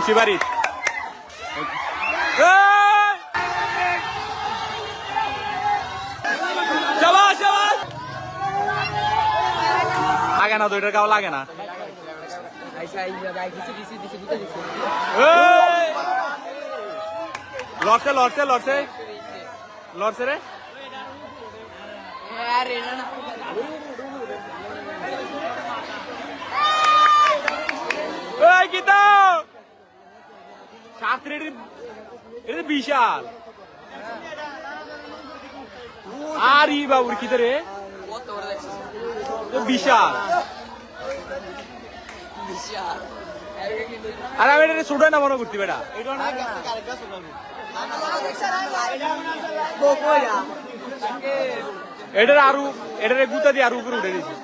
মুন্সিবাড়ি লাগে না দুইটার গাও লাগে না! লড়ছে লড়ছে লড়ছে লড়ছে রে এই গীতা শাস্ত্রী এটা বিশাল। আর ই বাবুর কি রে? বিশাল। আর আমি এটা ছোট না মনে করছি বেটা। এটার আরু এটার গুতা দিয়ে আরু উপরে উঠে দিয়েছি।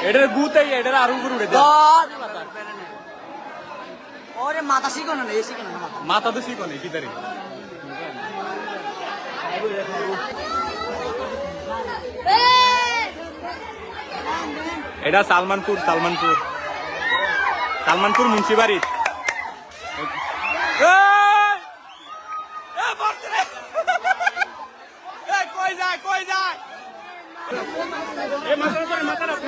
এটার গুতাই এটার আরু উপরে উঠে ওরে মাথা শিখো না এ শিখো না মাথা মাথা তো শিখো কিতারে এটা সালমানপুর সালমানপুর সালমানপুর মুন্সিবাড়ি কই যায় কই যায় শাবাশ শাবাশ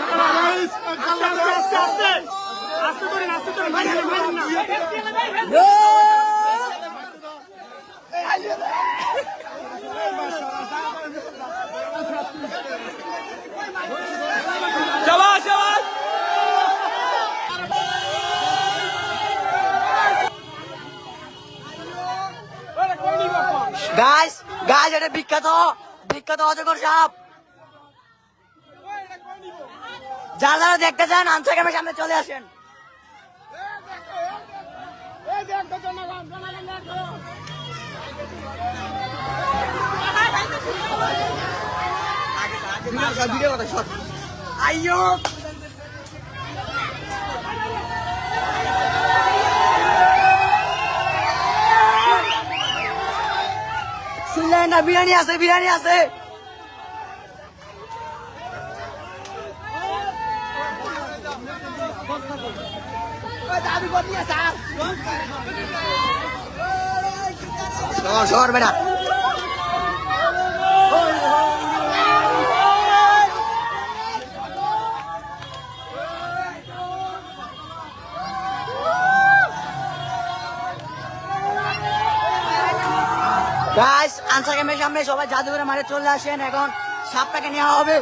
গাইস গাইস এটা বিখ্যাত বিখ্যাত অজগর সাপ। যারা যারা দেখতে চান আনসার ক্যামের সামনে চলে আসেন। আইয়ো। শুনলেন না, বিরিয়ানি আছে বিরিয়ানি আছে। সর বেটা। গাইস আনসার সামনে সবাই জাদুঘরে মারে চলে আসেন। এখন সাপটাকে নেওয়া হবে।